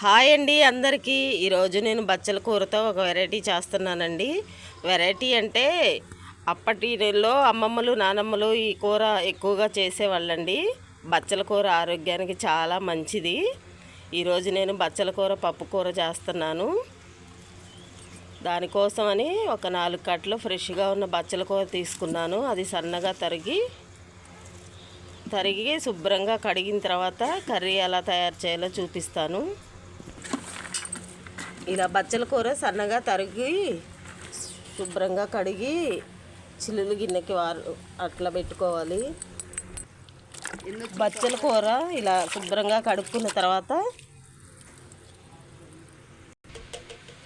Hi అండి అందరికీ. ఈరోజు నేను బచ్చల కూరతో ఒక వెరైటీ చేస్తున్నానండి. వెరైటీ అంటే అప్పటిలో అమ్మమ్మలు నానమ్మలు ఈ కూర ఎక్కువగా చేసేవాళ్ళండి. బచ్చల కూర ఆరోగ్యానికి చాలా మంచిది. ఈరోజు నేను బచ్చల కూర పప్పు కూర చేస్తున్నాను. దానికోసమని ఒక నాలుగు కట్టలు ఫ్రెష్గా ఉన్న బచ్చల కూర తీసుకున్నాను. అది సన్నగా తరిగి తరిగి శుభ్రంగా కడిగిన తర్వాత కర్రీ ఎలా తయారు చేయాలో చూపిస్తాను. ఇలా బచ్చల కూర సన్నగా తరిగి శుభ్రంగా కడిగి చిల్లులు గిన్నెకి వారు అట్లా పెట్టుకోవాలి. బచ్చల కూర ఇలా శుభ్రంగా కడుక్కున్న తర్వాత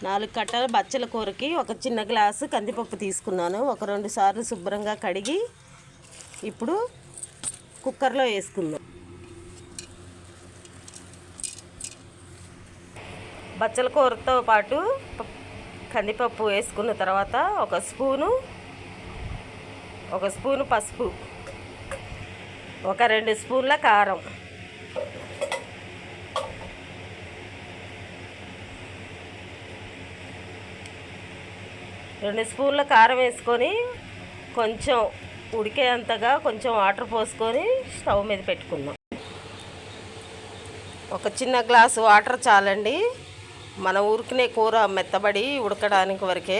నాలుగు కట్టల బచ్చల కూరకి ఒక చిన్న గ్లాసు కందిపప్పు తీసుకున్నాను. ఒక రెండు సార్లు శుభ్రంగా కడిగి ఇప్పుడు కుక్కర్లో వేసుకుందాం. బచ్చల కూరతో పాటు కందిపప్పు వేసుకున్న తర్వాత ఒక స్పూను ఒక స్పూను పసుపు ఒక రెండు స్పూన్ల కారం. రెండు స్పూన్ల కారం వేసుకొని కొంచెం ఉడికేంతగా కొంచెం వాటర్ పోసుకొని స్టవ్ మీద పెట్టుకుందాం ఒక చిన్న గ్లాసు వాటర్ చాలండి. మన ఊరికినే కూర మెత్తబడి ఉడకడానికి వరకే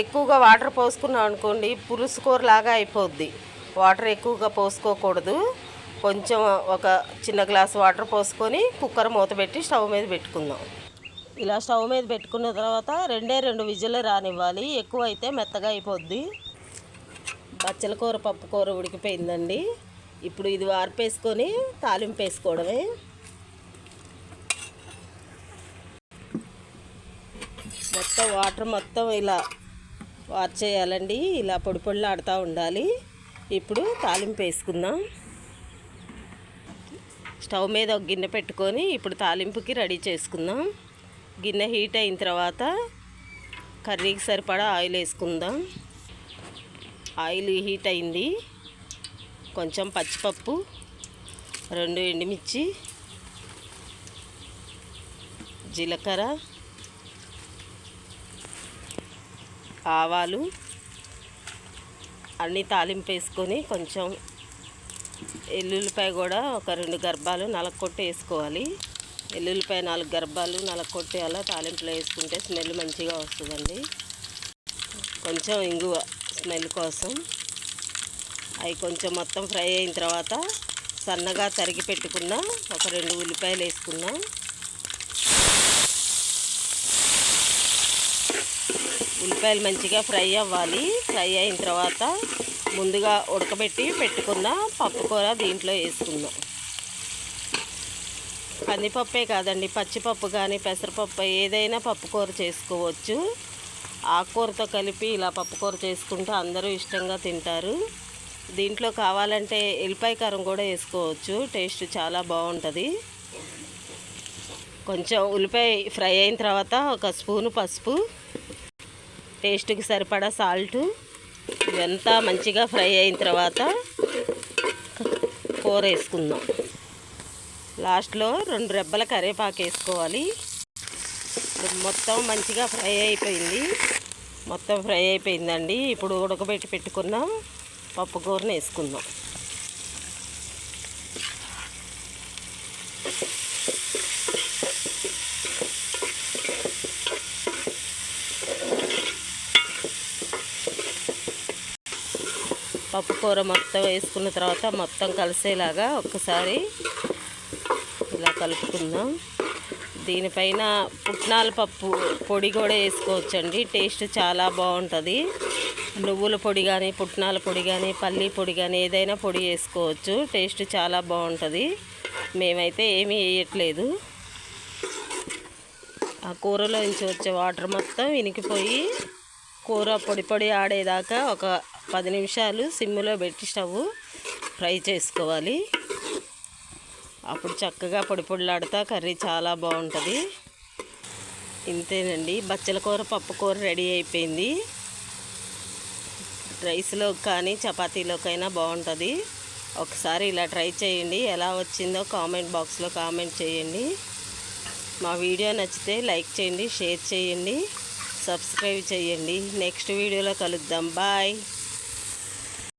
ఎక్కువగా వాటర్ పోసుకున్నాం అనుకోండి పులుసు కూర లాగా అయిపోద్ది. వాటర్ ఎక్కువగా పోసుకోకూడదు. కొంచెం ఒక చిన్న గ్లాస్ వాటర్ పోసుకొని కుక్కర్ మూత పెట్టి స్టవ్ మీద పెట్టుకుందాం. ఇలా స్టవ్ మీద పెట్టుకున్న తర్వాత రెండే రెండు విజిల్ రానివ్వాలి. ఎక్కువ అయితే మెత్తగా అయిపోద్ది. బచ్చల కూర పప్పు కూర ఉడికిపోయిందండి. ఇప్పుడు ఇది వార్పేసుకొని తాలింపు వేసుకోవడమే. మొత్తం వాటర్ మొత్తం ఇలా వాచ్ చేయాలండి. ఇలా పొడి పొడిలు ఆడుతూ ఉండాలి. ఇప్పుడు తాలింపు వేసుకుందాం. స్టవ్ మీద ఒక గిన్నె పెట్టుకొని ఇప్పుడు తాలింపుకి రెడీ చేసుకుందాం. గిన్నె హీట్ అయిన తర్వాత కర్రీకి సరిపడా ఆయిల్ వేసుకుందాం. ఆయిల్ హీట్ అయింది. కొంచెం పచ్చిపప్పు రెండు ఎండుమిర్చి జీలకర్ర ఆవాలు అన్నీ తాలింపు వేసుకొని కొంచెం ఎల్లుల్లిపాయ కూడా ఒక రెండు గర్భాలు నలకొట్టి వేసుకోవాలి. ఎల్లుల్లిపాయ నాలుగు గర్భాలు నలకొట్టి అలా తాలింపులో వేసుకుంటే స్మెల్ మంచిగా వస్తుందండి. కొంచెం ఇంగువ స్మెల్ కోసం. అవి కొంచెం మొత్తం ఫ్రై అయిన తర్వాత సన్నగా తరిగి పెట్టుకున్న ఒక రెండు ఉల్లిపాయలు వేసుకున్నాం ఉల్లిపాయలు మంచిగా ఫ్రై అవ్వాలి. ఫ్రై అయిన తర్వాత ముందుగా ఉడకబెట్టి పెట్టుకున్న పప్పుకూర దీంట్లో వేసుకుందాం. కందిపప్పే కాదండి పచ్చిపప్పు కానీ పెసరపప్పు ఏదైనా పప్పు కూర చేసుకోవచ్చు. ఆకుకూరతో కలిపి ఇలా పప్పుకూర చేసుకుంటూ చేసుకుంటే అందరూ ఇష్టంగా తింటారు. దీంట్లో కావాలంటే ఎల్లిపాయ కారం కూడా వేసుకోవచ్చు టేస్ట్ చాలా బాగుంటుంది. కొంచెం ఉల్లిపాయ ఫ్రై అయిన తర్వాత ఒక స్పూను పసుపు టేస్ట్కి సరిపడా సాల్ట్. ఇదంతా మంచిగా ఫ్రై అయిన తర్వాత కూర వేసుకుందాం. లాస్ట్లో రెండు రెబ్బల కరివేపాకు వేసుకోవాలి. మొత్తం మంచిగా ఫ్రై అయిపోయింది. మొత్తం ఫ్రై అయిపోయిందండి. ఇప్పుడు ఉడకబెట్టి పెట్టుకున్నాం పప్పు కూరని వేసుకుందాం. పప్పు కూర మొత్తం వేసుకున్న తర్వాత మొత్తం కలిసేలాగా ఒక్కసారి ఇలా కలుపుకుందాం. దీనిపైన పుట్నాల పప్పు పొడి కూడా వేసుకోవచ్చండి. టేస్ట్ చాలా బాగుంటుంది. నువ్వుల పొడి కానీ పుట్నాల పొడి కానీ పల్లి పొడి కానీ ఏదైనా పొడి వేసుకోవచ్చు. టేస్ట్ చాలా బాగుంటుంది. మేమైతే ఏమీ వేయట్లేదు. ఆ కూరలో నుంచి వచ్చే వాటర్ మొత్తం ఇనికిపోయి కూర పొడి పొడి ఆడేదాకా ఒక పది నిమిషాలు సిమ్లో పెట్టి స్టవ్ ఫ్రై చేసుకోవాలి. అప్పుడు చక్కగా పొడి పొడిలాడుతా కర్రీ చాలా బాగుంటుంది. ఇంతేనండి. బచ్చల కూర పప్పు కూర రెడీ అయిపోయింది. రైస్లో కానీ చపాతీలోకైనా బాగుంటుంది. ఒకసారి ఇలా ట్రై చేయండి. ఎలా వచ్చిందో కామెంట్ బాక్స్లో కామెంట్ చేయండి. మా వీడియో నచ్చితే లైక్ చేయండి షేర్ చేయండి సబ్స్క్రైబ్ చేయండి. నెక్స్ట్ వీడియోలో కలుద్దాం. బాయ్.